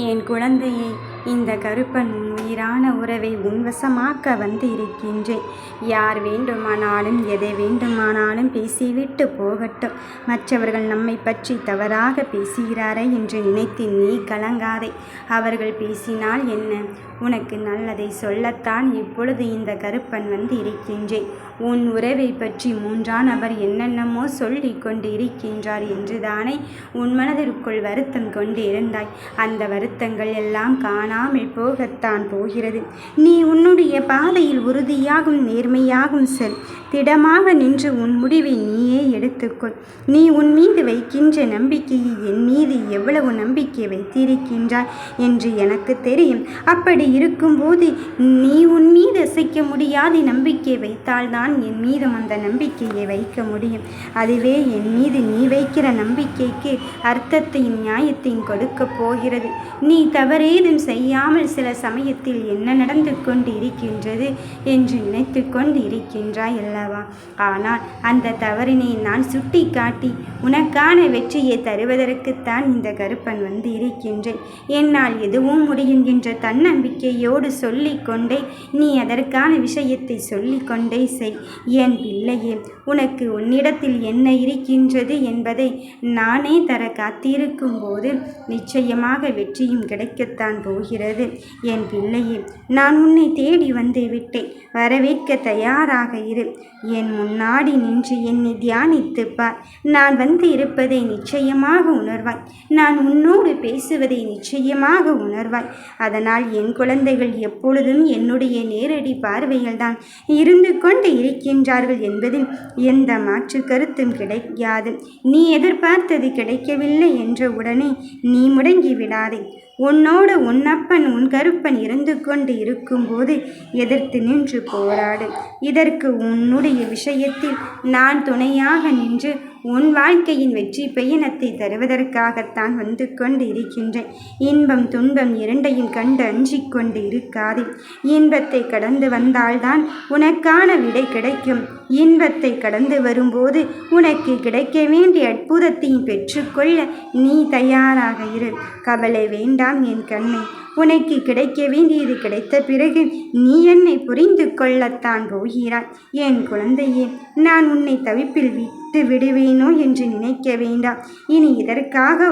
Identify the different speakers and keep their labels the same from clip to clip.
Speaker 1: என் குழந்தையை இந்த கருப்பன் உயிரான உறவை உன்வசமாக்க வந்து இருக்கின்றேன் யார் வேண்டுமானாலும் எதை வேண்டுமானாலும் பேசிவிட்டு போகட்டும். மற்றவர்கள் நம்மை பற்றி தவறாக பேசுகிறாரே என்று நினைத்து நீ கலங்காதே. அவர்கள் பேசினால் என்ன? உனக்கு நல்லதை சொல்லத்தான் இப்பொழுது இந்த கருப்பன் வந்து இருக்கின்றேன் உன் உறவை பற்றி மூன்றாம் நபர் என்னென்னமோ சொல்லி கொண்டு இருக்கின்றார் என்றுதானே உன் மனதிற்குள் வருத்தம் கொண்டு இருந்தாய் அந்த வருத்தங்கள் எல்லாம் காணாமல் போகத்தான் போகிறது. நீ உன்னுடைய பாதையில் உறுதியாகும் நேர்மையாகும் செல். திடமாக நின்று உன் முடிவை நீயே எடுத்துக்கொள். நீ உன் மீது வைக்கின்ற நம்பிக்கையை என் மீது எவ்வளவு நம்பிக்கை வைத்திருக்கின்றாய் என்று எனக்கு தெரியும். அப்படி இருக்கும்போது நீ உன் மீது அசைக்க முடியாத நம்பிக்கை வைத்தால்தான் என் மீதும் அந்த நம்பிக்கையை வைக்க முடியும். அதுவே என் மீது நீ வைக்கிற நம்பிக்கைக்கு அர்த்தத்தையும் நியாயத்தையும் கொடுக்க போகிறது. நீ தவறேதும் செய்யாமல் சில சமயத்தில் என்ன நடந்து கொண்டு இருக்கின்றது என்று நினைத்து கொண்டு இருக்கின்றாய் அல்லவா? ஆனால் அந்த தவறினை நான் சுட்டி காட்டி உனக்கான வெற்றியை தருவதற்குத்தான் இந்த கருப்பன் வந்து இருக்கின்றேன் என்னால் எதுவும் முடியும் என்ற தன்னம்பிக்கையோடு சொல்லிக்கொண்டே நீ அதற்கான விஷயத்தை சொல்லிக்கொண்டே செய். என் பிள்ளையே உனக்கு உன்னிடத்தில் என்ன இருக்கின்றது என்பதை நானே தர காத்திருக்கும் போது நிச்சயமாக வெற்றியும் கிடைக்கத்தான் போகிறது. என் பிள்ளையே நான் உன்னை தேடி வந்து விட்டேன். வரவேற்க தயாராக இரு. என் முன்னாடி நின்று என்னை தியானித்து பார். நான் வந்து இருப்பதை நிச்சயமாக உணர்வாய். நான் உன்னோடு பேசுவதை நிச்சயமாக உணர்வாய். அதனால் என் குழந்தைகள் எப்பொழுதும் என்னுடைய நேரடி பார்வையில் தான் இருந்து கொண்டு இருக்கின்றார்கள் என்பதில் எந்த மாற்று கருத்தும் கிடைக்காது நீ எதிர்பார்த்தது கிடைக்கவில்லை என்ற உடனே நீ முடங்கி விடாதே. உன்னோடு கண்ணப்பன் உன் கருப்பன் இருந்து கொண்டு இருக்கும்போது எதிர்த்து நின்று போராடு. இதற்கு உன்னுடைய விஷயத்தில் நான் துணையாக நின்று உன் வாழ்க்கையின் வெற்றி பயணத்தை தருவதற்காகத்தான் வந்து கொண்டு இருக்கின்றேன். இன்பம் துன்பம் இரண்டையும் கண்டு அஞ்சிக் கொண்டு இருக்காதே. இன்பத்தை கடந்து வந்தால்தான் உனக்கான விடை கிடைக்கும். இன்பத்தை கடந்து வரும்போது உனக்கு கிடைக்க வேண்டிய அற்புதத்தையும் பெற்றுக்கொள்ள நீ தயாராக இரு. கவலை வேண்டாம் என் கண்ணை. உனக்கு கிடைக்க வேண்டியது கிடைத்த பிறகு நீ என்னை புரிந்து கொள்ளத்தான் போகிறாய். என் குழந்தையே நான் உன்னை தவிப்பில் விட்டு விடுவேனோ என்று நினைக்க வேண்டாம். இனி இதற்காக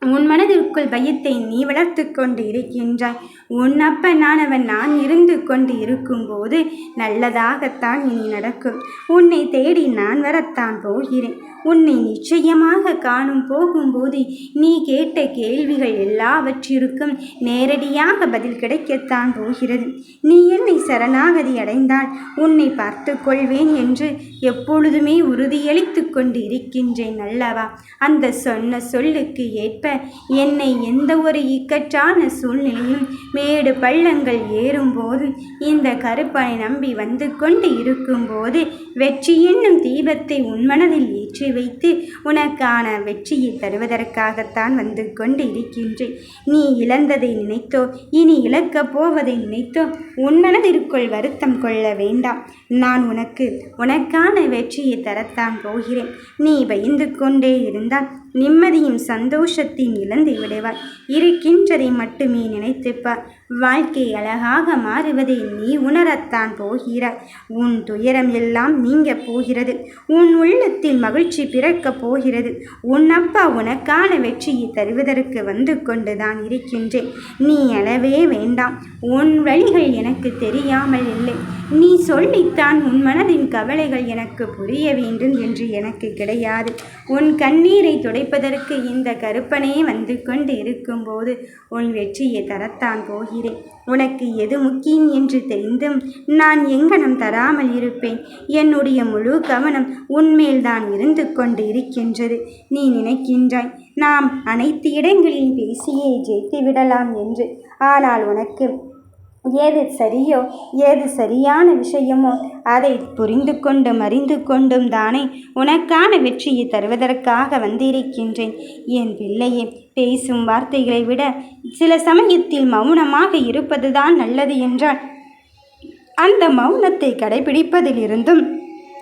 Speaker 1: உன் மனதிற்குள் பயத்தை நீ வளர்த்து கொண்டு இருக்கின்றாய். உன் அப்பனானவன் நான் இருந்து கொண்டு இருக்கும்போது நல்லதாகத்தான் இனி நடக்கும். உன்னை தேடி நான் வரத்தான் போகிறேன். உன்னை நிச்சயமாக காணும் போகும்போது நீ கேட்ட கேள்விகள் எல்லாவற்றிற்கும் நேரடியாக பதில் கிடைக்கத்தான் போகிறது. நீ என்னை சரணாகதி அடைந்தால் உன்னை பார்த்து கொள்வேன் என்று எப்பொழுதுமே உறுதியளித்து கொண்டு இருக்கின்றேன் அல்லவா? அந்த சொன்ன சொல்லுக்கு ஏற்ப என்னை எந்த ஒரு இக்கற்றான சூழ்நிலையும் மேடு பள்ளங்கள் ஏறும்போது இந்த கருப்பனை நம்பி வந்து கொண்டு இருக்கும்போது வெற்றி என்னும் தீபத்தை உன்மனதில் ஏற்றி வைத்து உனக்கான வெற்றியை தருவதற்காகத்தான் வந்து கொண்டு இருக்கின்றேன் நீ இழந்ததை நினைத்தோ இனி இழக்கப் போவதை நினைத்தோ உன் மனதிற்குள் வருத்தம் கொள்ள வேண்டாம். நான் உனக்கு உனக்கான வெற்றியை தரத்தான் போகிறேன். நீ பயந்து கொண்டே இருந்தால் நிம்மதியும் சந்தோஷத்தையும் இழந்து விடுவாய். இருக்கின்றதை மட்டுமே நினைத்துப்பார். வாழ்க்கை அழகாக மாறுவதை நீ உணரத்தான் போகிறாய் உன் துயரம் எல்லாம் நீங்க போகிறது. உன் உள்ளத்தில் மகிழ்ச்சி பிறக்கப் போகிறது. உன் அப்பா உனக்கான வெற்றியை தருவதற்கு வந்து கொண்டுதான் இருக்கின்றேன். நீ அளவே வேண்டாம். உன் வழிகள் எனக்கு தெரியாமல் இல்லை. நீ சொல்லித்தான் உன் மனதின் கவலைகள் எனக்கு புரிய வேண்டும் என்று எனக்கு கிடையாது. உன் கண்ணீரை துடைப்பதற்கு இந்த கருப்பனே வந்து கொண்டு இருக்கும்போது உன் வெற்றியை தரத்தான் போகிறேன். உனக்கு எது முக்கியம் என்று தெரிந்தும் நான் எங்கனம் தராமல் இருப்பேன். என்னுடைய முழு கவனம் உன்மேல்தான் இருந்து கொண்டு இருக்கின்றது. நீ நினைக்கின்றாய் நாம் அனைத்து இடங்களில் பேசியே ஜெயித்து விடலாம் என்று. ஆனால் உனக்கு ஏது சரியோ ஏது சரியான விஷயமோ அதை புரிந்து கொண்டும் அறிந்து கொண்டும் தானே உனக்கான வெற்றியை தருவதற்காக வந்திருக்கின்றேன். என் பிள்ளையே பேசும் வார்த்தைகளை விட சில சமயத்தில் மௌனமாக இருப்பதுதான் நல்லது என்றால் அந்த மௌனத்தை கடைபிடிப்பதிலிருந்தும்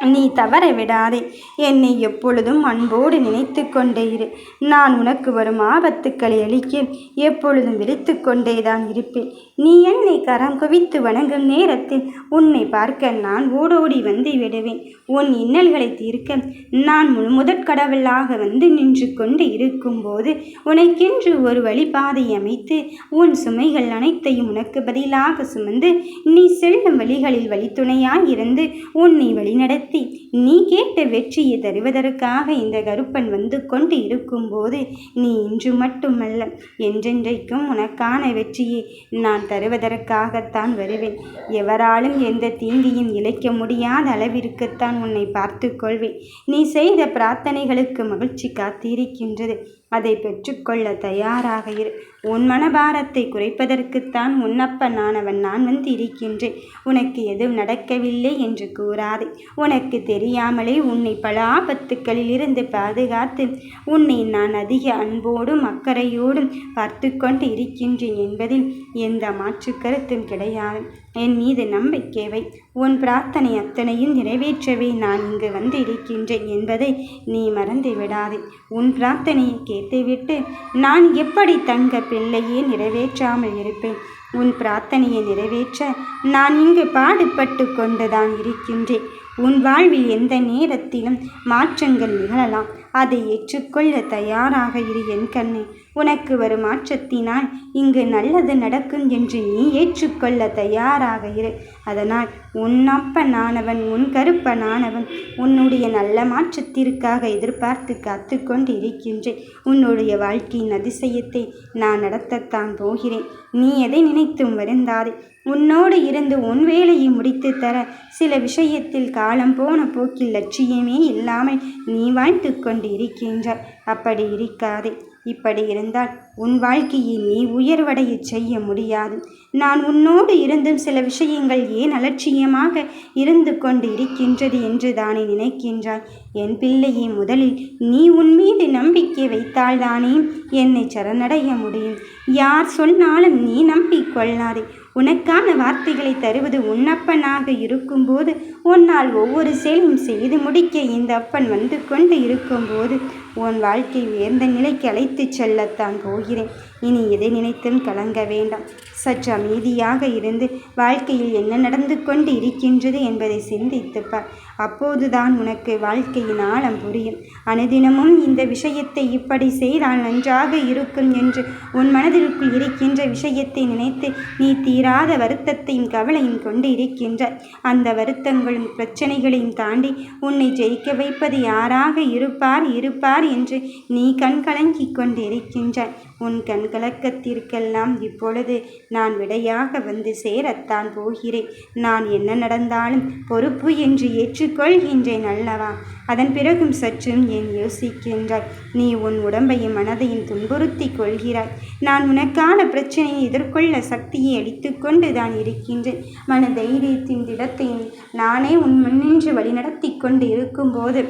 Speaker 1: நீ தவற விடாதே. என்னை எப்பொழுதும் அன்போடு நினைத்து கொண்டே இரு. நான் உனக்கு வரும் ஆபத்துக்களை அளிக்க எப்பொழுதும் விழித்து கொண்டேதான் இருப்பேன். நீ என்னை கரம் குவித்து வணங்கும் நேரத்தில் உன்னை பார்க்க நான் ஓடோடி வந்து விடுவேன். உன் இன்னல்களை தீர்க்க நான் முழு முதற்கடவுளாக வந்து நின்று கொண்டு இருக்கும்போது உனக்கென்று ஒரு வழிபாதை அமைத்து உன் சுமைகள் அனைத்தையும் உனக்கு பதிலாக சுமந்து நீ செல்லும் வழிகளில் வழித்துணையாய் இருந்து உன்னை வழிநடத்தி நீ கேட்ட வெற்றியை தருவதற்காக இந்த கருப்பன் வந்து கொண்டு இருக்கும்போது நீ இன்று மட்டுமல்ல என்றென்றைக்கும் உனக்கான வெற்றியை நான் தருவதற்காகத்தான் வருவேன். எவராலும் எந்த தீங்கியும் இழைக்க முடியாத அளவிற்குத்தான் உன்னை பார்த்து கொள்வேன். நீ செய்த பிரார்த்தனைகளுக்கு மகிழ்ச்சி காத்திருக்கின்றது. அதை பெற்றுக்கொள்ள தயாராக இரு. உன் மனபாரத்தை குறைப்பதற்குத்தான் உன்னப்பனானவன் நான் வந்து இருக்கின்றேன் உனக்கு எதுவும் நடக்கவில்லை என்று கூறாதே. உனக்கு தெரியாமலே உன்னை பல ஆபத்துக்களில் இருந்து பாதுகாத்து உன்னை நான் அதிக அன்போடும் அக்கறையோடும் பார்த்து கொண்டு இருக்கின்றேன் என்பதில் எந்த மாற்று கருத்தும் கிடையாது. என் மீது நம்பிக்கை வை உன் பிரார்த்தனை அத்தனையும் நிறைவேற்றவே நான் இங்கு வந்து இருக்கின்றேன் என்பதை நீ மறந்து விடாதே உன் பிரார்த்தனையை கேட்டுவிட்டு நான் எப்படி தங்க பிள்ளையே நிறைவேற்றாமல் இருப்பேன்? உன் பிரார்த்தனையை நிறைவேற்ற நான் இங்கு பாடுபட்டு கொண்டுதான் இருக்கின்றேன். உன் வாழ்வில் எந்த நேரத்திலும் மாற்றங்கள் நிகழலாம். அதை ஏற்றுக்கொள்ள தயாராக இரு என் கண்ணே. உனக்கு வரும் மாற்றத்தினால் இங்கு நல்லது நடக்கும் என்று நீ ஏற்றுக்கொள்ள தயாராக இரு. அதனால் உன் அப்பனானவன் உன் கருப்பனானவன் உன்னுடைய நல்ல மாற்றத்திற்காக எதிர்பார்த்து காத்து கொண்டு இருக்கின்றேன் உன்னுடைய வாழ்க்கையின் அதிசயத்தை நான் நடத்தத்தான் போகிறேன். நீ எதை நினைத்தும் வருந்தாதே. உன்னோடு இருந்து உன் வேலையை முடித்து தர சில விஷயத்தில் காலம் போன போக்கில் லட்சியமே இல்லாமல் நீ வாழ்ந்து கொண்டு இருக்கின்றாய் அப்படி இருக்காதே. இப்படி இருந்தால் உன் வாழ்க்கையை நீ உயர்வடைய செய்ய முடியாது. நான் உன்னோடு இருந்தும் சில விஷயங்கள் ஏன் அலட்சியமாக இருந்து கொண்டு இருக்கின்றது என்று தானே நினைக்கின்றாய்? என் பிள்ளையை முதலில் நீ உன் மீது நம்பிக்கை வைத்தால்தானே என்னை சரணடைய முடியும். யார் சொன்னாலும் நீ நம்பிக்கொள்ளாதே உனக்கான வார்த்தைகளை தருவது உன்னப்பனாக இருக்கும்போது உன்னால் ஒவ்வொரு செயலும் செய்து முடிக்க இந்த அப்பன் வந்து கொண்டு இருக்கும்போது உன் வாழ்க்கை உயர்ந்த நிலைக்கு அழைத்துச் செல்லத்தான் போகிறேன். இனி எதை நினைத்தும் கலங்க வேண்டாம். சற்று அமைதியாக இருந்து வாழ்க்கையில் என்ன நடந்து கொண்டு இருக்கின்றது என்பதை சிந்தித்துப்பார் அப்போதுதான் உனக்கு வாழ்க்கையின் ஆழம் புரியும். அனுதினமும் இந்த விஷயத்தை இப்படி செய்தால் நன்றாக இருக்கும் என்று உன் மனதிற்குள் இருக்கின்ற விஷயத்தை நினைத்து நீ தீராத வருத்தத்தையும் கவலையும் கொண்டு இருக்கின்ற அந்த வருத்தங்களும் பிரச்சனைகளையும் தாண்டி உன்னை ஜெயிக்க வைப்பது யாராக இருப்பார் இருப்பார் என்று நீ கண்கலங்கிக் கொண்டிருக்கின்றாய். உன் கண்கலக்கத்திற்கெல்லாம் இப்பொழுது நான் விடையாக வந்து சேரத்தான் போகிறேன். நான் என்ன நடந்தாலும் பொறுப்பு என்று ஏற்றுக்கொள்கின்றேன் அல்லவா? அதன் பிறகும் சற்றும் ஏன் யோசிக்கின்றாய்? நீ உன் உடம்பையும் மனதையும் துன்புறுத்தி கொள்கிறாய். நான் உனக்கான பிரச்சனையை எதிர்கொள்ள சக்தியை அடித்துக்கொண்டு தான் இருக்கின்றேன். மன தைரியத்தின் திடத்தையும் நானே உன் முன்னின்று வழிநடத்தி கொண்டு இருக்கும்போது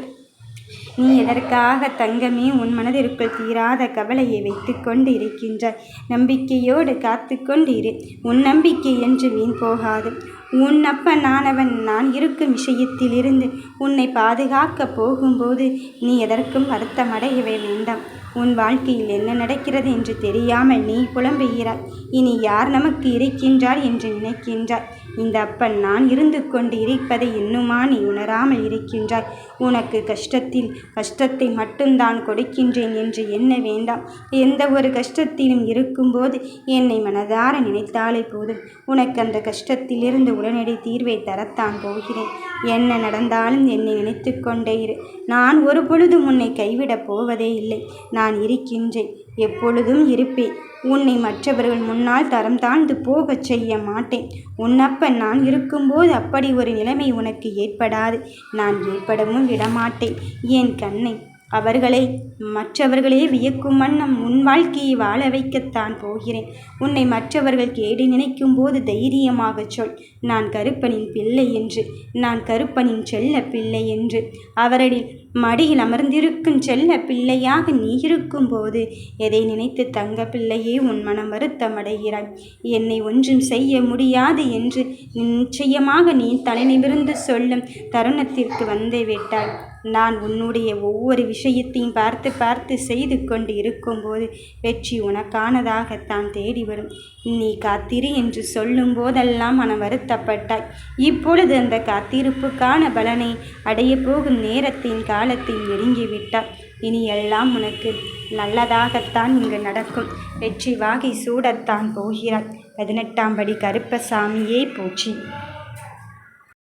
Speaker 1: நீ எதற்காக தங்கமே உன் மனதிற்குள் தீராத கவலையை வைத்து கொண்டு இருக்கின்றாய் நம்பிக்கையோடு காத்து கொண்டு இரு உன் நம்பிக்கை என்று வீண் போகாது. உன் அப்பனானவன் நான் இருக்கும் விஷயத்திலிருந்து உன்னை பாதுகாக்கப் போகும்போது நீ எதற்கும் வருத்தமடையவே வேண்டாம். உன் வாழ்க்கையில் என்ன நடக்கிறது என்று தெரியாமல் நீ புலம்புகிறாய். இனி யார் நமக்கு இருக்கின்றார் என்று நினைக்கின்றாய். இந்த அப்பன் நான் இருந்து கொண்டு இருப்பதை இன்னுமா நீ உணராமல் இருக்கின்றாய். உனக்கு கஷ்டத்தில் கஷ்டத்தை மட்டும்தான் கொடுக்கின்றேன் என்று எண்ண வேண்டாம். எந்த ஒரு கஷ்டத்திலும் இருக்கும்போது என்னை மனதார நினைத்தாலே போதும். உனக்கு அந்த கஷ்டத்திலிருந்து உடனடி தீர்வை தரத்தான் போகிறேன். என்ன நடந்தாலும் என்னை நினைத்து கொண்டே இரு. நான் ஒரு பொழுதும் உன்னை கைவிடப் போவதே இல்லை. நான் இருக்கின்றேன். எப்பொழுதும் இருப்பேன் உன்னை மற்றவர்கள் முன்னால் தரம் தாழ்ந்து போகச் செய்ய மாட்டேன். உன்னப்பன் நான் இருக்கும்போது அப்படி ஒரு நிலைமை உனக்கு ஏற்படாது. நான் ஏற்படவும் விடமாட்டேன். என் கண்ணை அவர்களை மற்றவர்களே வியக்கும் வண்ணம் உன் வாழ்க்கையை வாழ வைக்கத்தான் போகிறேன். உன்னை மற்றவர்கள் கேடு நினைக்கும் போது தைரியமாகச் சொல். நான் கருப்பனின் பிள்ளை என்று நான் கருப்பனின் செல்ல பிள்ளை என்று. அவரடில் மடியில் அமர்ந்திருக்கும் செல்ல பிள்ளையாக நீ இருக்கும்போது எதை நினைத்து தங்க பிள்ளையே உன் மனம் வருத்தமடைகிறாய்? என்னை ஒன்றும் செய்ய முடியாது என்று நிச்சயமாக நீ தலைநிமிர்ந்து சொல்லும் தருணத்திற்கு வந்து விட்டாய். நான் உன்னுடைய ஒவ்வொரு விஷயத்தையும் பார்த்து பார்த்து செய்து கொண்டு இருக்கும்போது வெற்றி உனக்கானதாகத்தான் தேடி வரும். நீ காத்திரு என்று சொல்லும் போதெல்லாம் மனம் வருத்தப்பட்டாய். இப்பொழுது அந்த காத்திருப்புக்கான பலனை அடையப் போகும் நேரத்தின் காலத்தில் நெருங்கிவிட்டாய் இனி எல்லாம் உனக்கு நல்லதாகத்தான் இங்கு நடக்கும். வெற்றி வாகை சூடத்தான் போகிறாய். பதினெட்டாம் படி கருப்பசாமியே போச்சு